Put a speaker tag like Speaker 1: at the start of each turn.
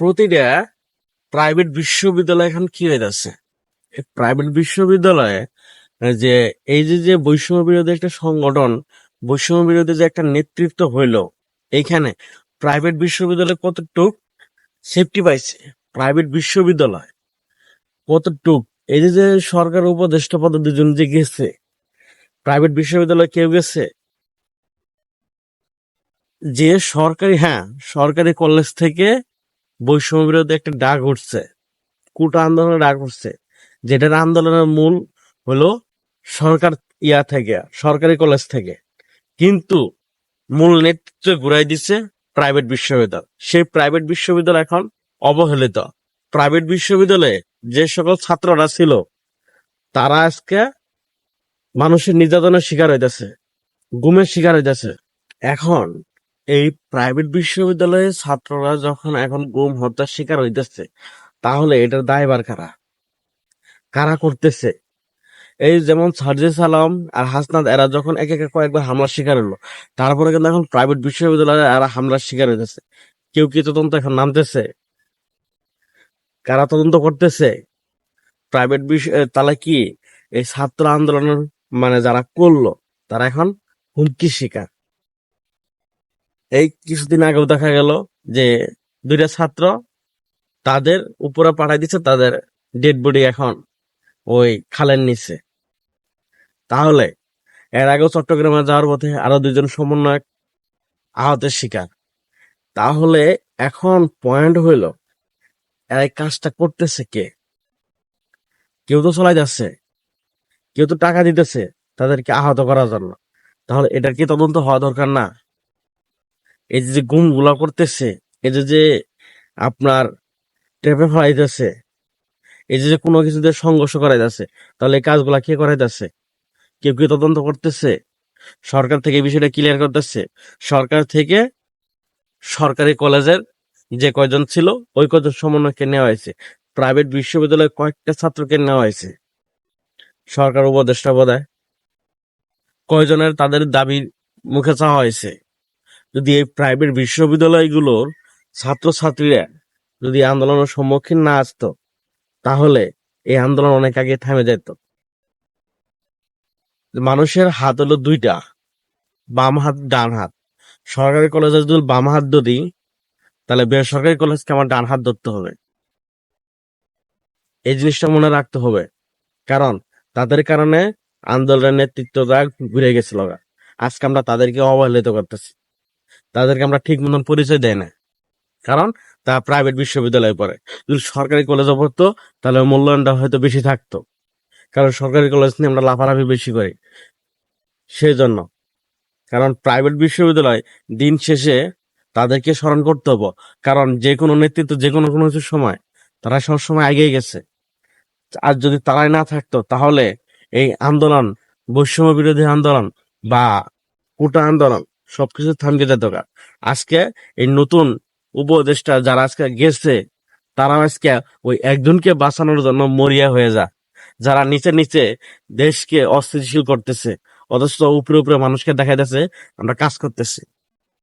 Speaker 1: প্রতিটা প্রাইভেট বিশ্ববিদ্যালয় এখন কি হয়ে যাচ্ছে? প্রাইভেট বিশ্ববিদ্যালয়ে যে এই যে যে বৈষম্য বিরোধী একটা সংগঠন বৈষম্য বিরোধী যে একটা নেতৃত্ব হইল, এইখানে প্রাইভেট বিশ্ববিদ্যালয় কতটুক সেফটি পাইছে? প্রাইভেট বিশ্ববিদ্যালয় কতটুক? এই যে যে সরকার উপদেষ্টা পদে দুজন যে গেছে প্রাইভেট বিশ্ববিদ্যালয় কেউ গেছে? যে সরকারি হ্যাঁ সরকারি কলেজ থেকে বৈষম্য বিরোধী একটা ডাক উঠছে, কুটা আন্দোলনের ডাক উঠছে, যেটার আন্দোলনের মূল হলো সরকার ইয়া থেকে, সরকারি কলেজ থেকে। কিন্তু মূল নেতৃত্ব ঘুরাই দিচ্ছে প্রাইভেট বিশ্ববিদ্যালয়। সেই প্রাইভেট বিশ্ববিদ্যালয় এখন অবহেলিত। প্রাইভেট বিশ্ববিদ্যালয়ে যে সকল ছাত্ররা ছিল, তারা আজকে মানুষের নির্যাতনের শিকার হইতেছে, গুমের শিকার হইতেছে। এখন এই প্রাইভেট বিশ্ববিদ্যালয়ের ছাত্ররা যখন এখন গুম হত্যার শিকার হইতেছে, তাহলে এটার দায়বার কারা? কারা করতেছে? এই যেমন সার্জিস আলম আর হাসনাদ এরা যখন এক একে কয়েকবার হামলার শিকার হলো, তারপরে কিন্তু এখন প্রাইভেট বিশ্ববিদ্যালয়ে এরা হামলার শিকার হইতেছে। কেউ কি তদন্ত এখন নামতেছে? কারা তদন্ত করতেছে? প্রাইভেট বিষয় তাহলে কি এই ছাত্র আন্দোলনের মানে যারা করল, তারা এখন হুমকি শিকার? এই কিছুদিন আগেও দেখা গেল যে দুইটা ছাত্র তাদের উপরে পাঠাই দিচ্ছে তাদের ডেড বডি এখন ওই খালের নিচে। তাহলে এর আগেও চট্টগ্রামে যাওয়ার পথে আরও দুজন সমন্বয়ক আহতের শিকার। তাহলে এখন পয়েন্ট হইল এই কাজটা করতেছে কে? কেউ তো চলাই যাচ্ছে, কেউ তো টাকা দিতেছে তাদেরকে আহত করার জন্য। তাহলে এটার কি তদন্ত হওয়া দরকার না? এই যে যে গুমগুলা করতেছে, এই যে যে আপনার টেপে ফেলাইতেছে, এই যে কোনো কিছুতে সংঘর্ষ করাইতেছে, তাহলে এই কাজগুলা কে করাইতেছে? কেউ কি তদন্ত করতেছে? সরকার থেকে বিষয়টা ক্লিয়ার করতেছে। সরকার থেকে সরকারি কলেজের যে কয়জন ছিল, ওই কয়জন সমন্বয়কে নেওয়া হয়েছে। প্রাইভেট বিশ্ববিদ্যালয়ে কয়েকটা ছাত্রকে নেওয়া হয়েছে। সরকার উপদেষ্টা বোধহয়। কয়জনের তাদের দাবির মুখে চাওয়া হয়েছে। যদি এই প্রাইভেট বিশ্ববিদ্যালয়গুলোর ছাত্রছাত্রীরা যদি আন্দোলনের সম্মুখীন না আসতো, তাহলে এই আন্দোলন অনেক আগে থেমে যেত। মানুষের হাত হলো দুইটা, বাম হাত, ডান হাত। সরকারি কলেজে যদি বাম হাত ধরি, তাহলে বেসরকারি কলেজকে আমার ডান হাত ধরতে হবে। এই জিনিসটা মনে রাখতে হবে, কারণ তাদের কারণে আন্দোলনের নেতৃত্বটা ঘুরে গেছিল। আজকে আমরা তাদেরকে অবহেলিত করতেছি। তাদেরকে আমরা ঠিক মতন পরিচয় দেয় না। কারণ তা প্রাইভেট বিশ্ববিদ্যালয়ে পড়ে। যদি সরকারি কলেজে পড়তো, তাহলে মূল্যায়নটা হয়তো বেশি থাকতো। কারণ সরকারি কলেজ নিয়ে আমরা লাফালাফি বেশি করি। সেই জন্য কারণ প্রাইভেট বিশ্ববিদ্যালয় দিন শেষে তাদেরকে স্মরণ করতে হব। কারণ যে কোনো নেতৃত্ব, যে কোনো কোনো কিছুর সময় তারা সবসময় এগিয়ে গেছে। আর যদি তারাই না থাকতো, তাহলে এই আন্দোলন, বৈষম্য বিরোধী আন্দোলন বা কোটা আন্দোলন সবকিছু থামকে যেতে দরকার। আজকে এই নতুন উপদেষ্টা যারা আজকে গেছে, তারা আজকে ওই একজনকে বাঁচানোর জন্য মরিয়া হয়ে যা যারা নিচে নিচে দেশকে অস্থিতিশীল করতেছে, অথচ উপরে উপরে মানুষকে দেখা যাচ্ছে আমরা কাজ করতেছি।